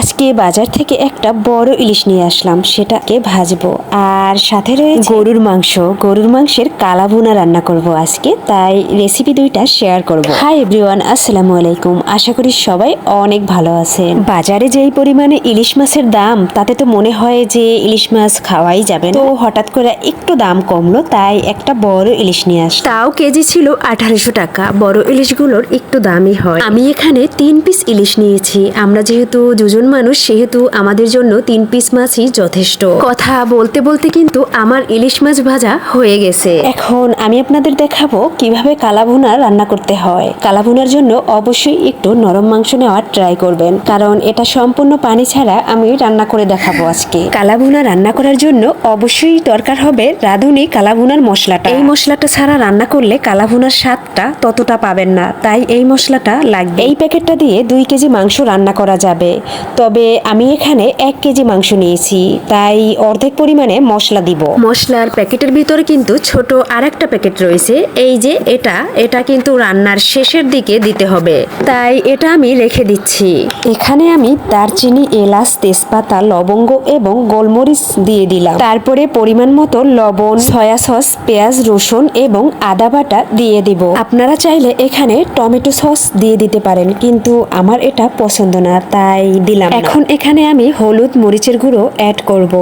আজকে বাজার থেকে একটা বড় ইলিশ নিয়ে আসলাম, সেটাকে ভাজবো। আর সাথে রয়েছে গরুর মাংস। গরুর মাংসের কালা ভুনা রান্না করব আজকে, তাই রেসিপি দুইটা শেয়ার করব। হাই এভরিওয়ান আসসালামু আলাইকুম। আশা করি সবাই অনেক ভালো আছেন। বাজারে যেই পরিমাণে ইলিশ মাছের দাম, তাতে তো মনে হয় যে ইলিশ মাছ খাওয়াই যাবে তো হঠাৎ করে একটু দাম কমলো, তাই একটা বড় ইলিশ নিয়ে আস তাও কেজি ছিল আঠারোশো টাকা। বড় ইলিশগুলোর একটু দামই হয়। আমি এখানে তিন পিস ইলিশ নিয়েছি। আমরা যেহেতু দুজন মানুষ সেহেতু আমাদের জন্য তিন পিস মাছই যথেষ্ট। কথা বলতে বলতে কিন্তু আমার ইলিশ মাছ ভাজা হয়ে গেছে। এখন আমি আপনাদের দেখাবো কীভাবে কালাভুনা রান্না করতে হয়। কালাভুনার জন্য অবশ্যই একটু নরম মাংস নেওয়ার ট্রাই করবেন, কারণ এটা সম্পূর্ণ পানি ছাড়া আমি রান্না করে দেখাবো আজকে। কালাভুনা রান্না করার জন্য অবশ্যই দরকার হবে রাঁধুনি কালাভুনার মশলাটা। এই মশলাটা ছাড়া রান্না করলে কালাভুনার স্বাদটা ততটা পাবেন না, তাই এই মশলাটা লাগবে। এই প্যাকেটটা দিয়ে দুই কেজি মাংস রান্না করা যাবে। তবে আমি এখানে এক কেজি মাংস নিয়েছি তাই অর্ধেক পরিমাণে মশলা দিব। মশলার প্যাকেটের ভিতরে কিন্তু ছোট আরেকটা প্যাকেট রয়েছে এই যে এটা এটা কিন্তু রান্নার শেষের দিকে দিতে হবে। তাই এটা আমি রেখে দিচ্ছি। এখানে আমি দারচিনি এলাচ তেজপাতা লবঙ্গ এবং গোলমরিচ দিয়ে দিলাম। তারপরে পরিমাণ মতো লবণ সয়া সস পেঁয়াজ রসুন এবং আদা বাটা দিয়ে দিব। আপনারা চাইলে এখানে টমেটো সস দিয়ে দিতে পারেন কিন্তু আমার এটা পছন্দ না তাই দিলাম এখন এখানে আমি হলুদ মরিচের গুঁড়ো অ্যাড করব।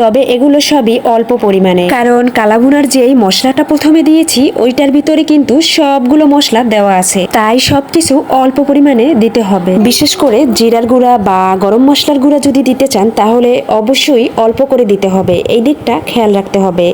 তবে এগুলো সবই অল্প পরিমাণে। কারণ কালাভুনার যেই মশলাটা প্রথমে দিয়েছি, ওইটার ভিতরে কিন্তু সবগুলো মশলা দেওয়া আছে। তাই সবকিছু অল্প পরিমাণে দিতে হবে। বিশেষ করে জিরার গুঁড়া বা গরম মশলার গুঁড়া যদি দিতে চান, তাহলে অবশ্যই অল্প করে দিতে হবে। এই দিকটা খেয়াল রাখতে হবে।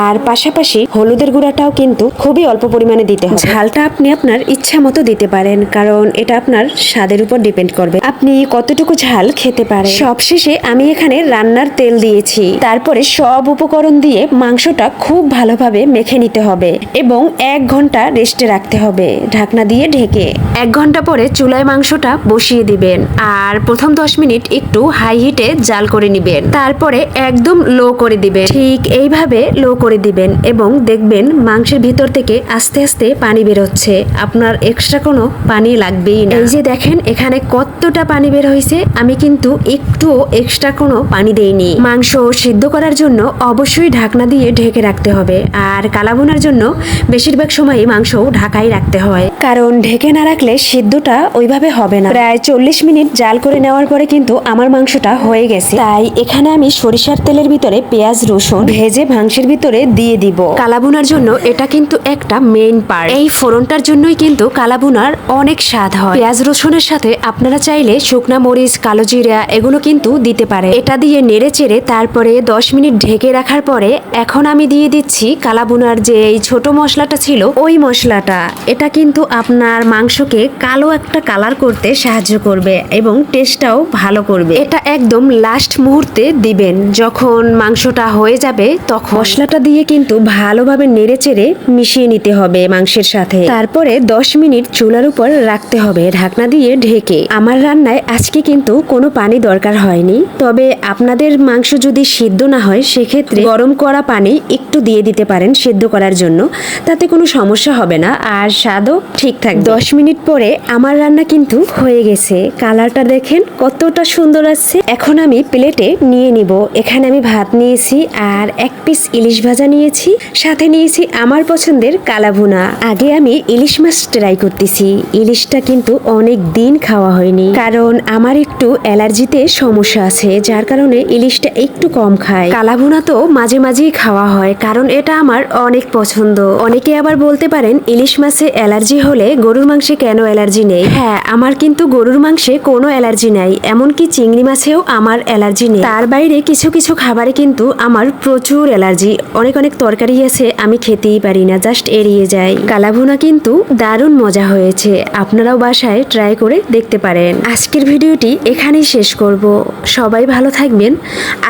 আর পাশাপাশি হলুদের গুঁড়াটাও কিন্তু খুবই অল্প পরিমাণে দিতে হবে। ঝালটা আপনি আপনার ইচ্ছা মতো দিতে পারেন, কারণ এটা আপনার স্বাদের উপর ডিপেন্ড করবে। আপনি কতটুকু ঝাল খেতে পারে। সবশেষে আমি এখানে রান্নার তেল দিয়েছি। তারপরে সব উপকরণ দিয়ে মাংসটা খুব ভালোভাবে মেখে নিতে হবে এবং এক ঘণ্টা রেস্টে রাখতে হবে। ঢাকনা দিয়ে ঢেকে এক ঘণ্টা পরে চুলায় মাংসটা বসিয়ে দিবেন আর প্রথম দশ মিনিট একটু হাই হিটে জাল করে নিবেন। তারপরে একদম লো করে দিবেন। ঠিক এইভাবে লো করে দিবেন এবং দেখবেন মাংসের ভিতর থেকে আস্তে আস্তে পানি বেরোচ্ছে। আপনার এক্সট্রা কোনো পানি লাগবেই না। এই যে দেখেন এখানে কতটা পানি বের হয়েছে। আমি কিন্তু একটুও এক্সট্রা কোনো পানি দেইনি। মাংস সিদ্ধ করার জন্য অবশ্যই ঢাকনা দিয়ে ঢেকে রাখতে হবে। আর কালাবোনার জন্য বেশিরভাগ সময়ই মাংস ঢাকাই রাখতে হয়। কারণ ঢেকে না রাখলে সিদ্ধটা ওইভাবে হবে না। প্রায় চল্লিশ মিনিট জাল করে নেওয়ার পরে কিন্তু আমার মাংসটা হয়ে গেছে। তাই এখানে আমি সরিষার তেলের ভিতরে পেঁয়াজ, রসুন ভেজে মাংসের ভিতরে দিয়ে দিব। কালাবুনার জন্য এটা কিন্তু একটা মেইন পার্ট এই ফোড়নটার জন্যই কিন্তু কালাবুনার অনেক স্বাদ হয়। পেঁয়াজ, রসুনের সাথে আপনারা চাইলে শুকনা মরিচ কালো জিরা এগুলো কিন্তু দিতে পারে। এটা দিয়ে নেড়ে চেড়ে তারপরে দশ মিনিট ঢেকে রাখার পরে এখন আমি দিয়ে দিচ্ছি কালাবুনার যে এই ছোট মশলাটা ছিল, ওই মশলাটা। এটা কিন্তু আপনার মাংসকে কালো একটা কালার করতে সাহায্য করবে এবং টেস্টটাও ভালো করবে। এটা একদম লাস্ট মুহূর্তে দিবেন। যখন মাংসটা হয়ে যাবে তখন। মশলাটা দিয়ে কিন্তু ভালোভাবে নেড়ে চেড়ে মিশিয়ে নিতে হবে মাংসের সাথে। তারপরে দশ মিনিট চুলার উপর রাখতে হবে ঢাকনা দিয়ে ঢেকে। আমার রান্নায় আজকে কিন্তু কোনো পানি দরকার হয়নি। তবে আপনাদের মাংস যদি সিদ্ধ না হয়, সেক্ষেত্রে গরম করা পানি একটু দিয়ে দিতে পারেন সিদ্ধ করার জন্য। তাতে কোনো সমস্যা হবে না আর স্বাদও ঠিক থাকবে। দশ মিনিট পরে আমার রান্না কিন্তু হয়ে গেছে। কালারটা দেখেন কতটা সুন্দর আসছে। এখন আমি প্লেটে নিয়ে নিব। এখানে আমি ভাত নিয়েছি আর এক পিস ইলিশ ভাজা নিয়েছি। সাথে নিয়েছি আমার পছন্দের কালাভুনা আগে আমি ইলিশ মাছ ট্রাই করতেছি। ইলিশটা কিন্তু অনেক দিন খাওয়া হয়নি। কারণ আমার একটু অ্যালার্জিতে সমস্যা আছে, যার কারণে ইলিশটা একটু কম খায় কালাভুনা তো মাঝে মাঝেই খাওয়া হয়, কারণ এটা আমার অনেক পছন্দ। অনেকে আবার বলতে পারেন, ইলিশ মাছে অ্যালার্জি হলে গরুর মাংসে কেন অ্যালার্জি নেই? হ্যাঁ আমার কিন্তু গরুর মাংসে কোনো অ্যালার্জি নাই, এমনকি চিংড়ি মাছেও আমার অ্যালার্জি নেই। তার বাইরে কিছু কিছু খাবারে কিন্তু আমার প্রচুর অ্যালার্জি, অনেক অনেক তরকারি আছে, আমি খেতেই পারি না, জাস্ট এড়িয়ে যাই। কালাভুনা কিন্তু দারুণ মজা হয়েছে, আপনারাও বাসায় ট্রাই করে দেখতে পারেন। আজকের ভিডিওটি এখানেই শেষ করব। সবাই ভালো থাকবেন।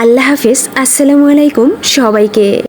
আল্লাহ হাফিজ। আসসালামু আলাইকুম সবাইকে।